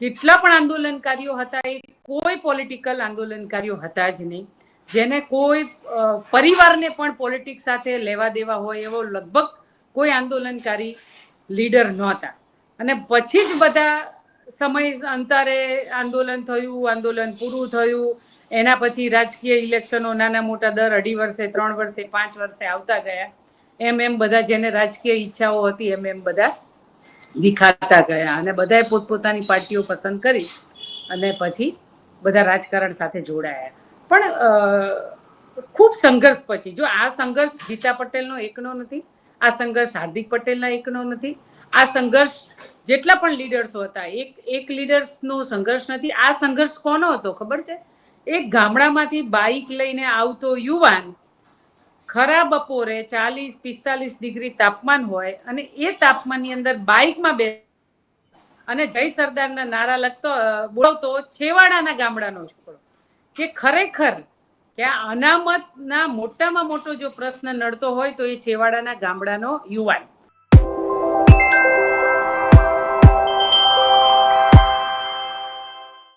કેટલા પણ આંદોલનકારીઓ હતા એ કોઈ પોલિટિકલ આંદોલનકારીઓ હતા જ નહીં. જેને કોઈ પરિવારને પણ પોલિટિક્સ સાથે લેવા દેવા હોય એવો લગભગ કોઈ આંદોલનકારી લીડર નહોતા. અને પછી જ બધા સમય અંતરે આંદોલન થયું, આંદોલન પૂરું થયું. એના પછી રાજકીય ઇલેક્શનો નાના મોટા દર અઢી વર્ષે, ત્રણ વર્ષે, પાંચ વર્ષે આવતા ગયા. એમ એમ બધા જેને રાજકીય ઈચ્છાઓ હતી, એમ એમ બધા વિખાતા ગયા અને બધાએ પોતપોતાની પાર્ટીઓ પસંદ કરી અને પછી બધા રાજકારણ સાથે જોડાયા. પણ ખૂબ સંઘર્ષ પછી, જો આ સંઘર્ષ ગીતા પટેલનો એકનો નથી, આ સંઘર્ષ હાર્દિક પટેલના એકનો નથી, આ સંઘર્ષ જેટલા પણ લીડર્સો હતા, એક એક લીડર્સનો સંઘર્ષ નથી, આ સંઘર્ષ કોનો હતો ખબર છે? એક ગામડામાંથી બાઇક લઈને આવતો યુવાન ખરા બપોરે ચાલીસ, પિસ્તાલીસ ડિગ્રી તાપમાન હોય અને એ તાપમાનની અંદર બાઇકમાં બે અને જય સરદારના નારા લગતો બોલાવતો છેવાડાના ગામડાનો છોકરો કે ખરેખર કે આ અનામતના મોટામાં મોટો જો પ્રશ્ન નડતો હોય તો એ છેવાડાના ગામડાનો યુવાન.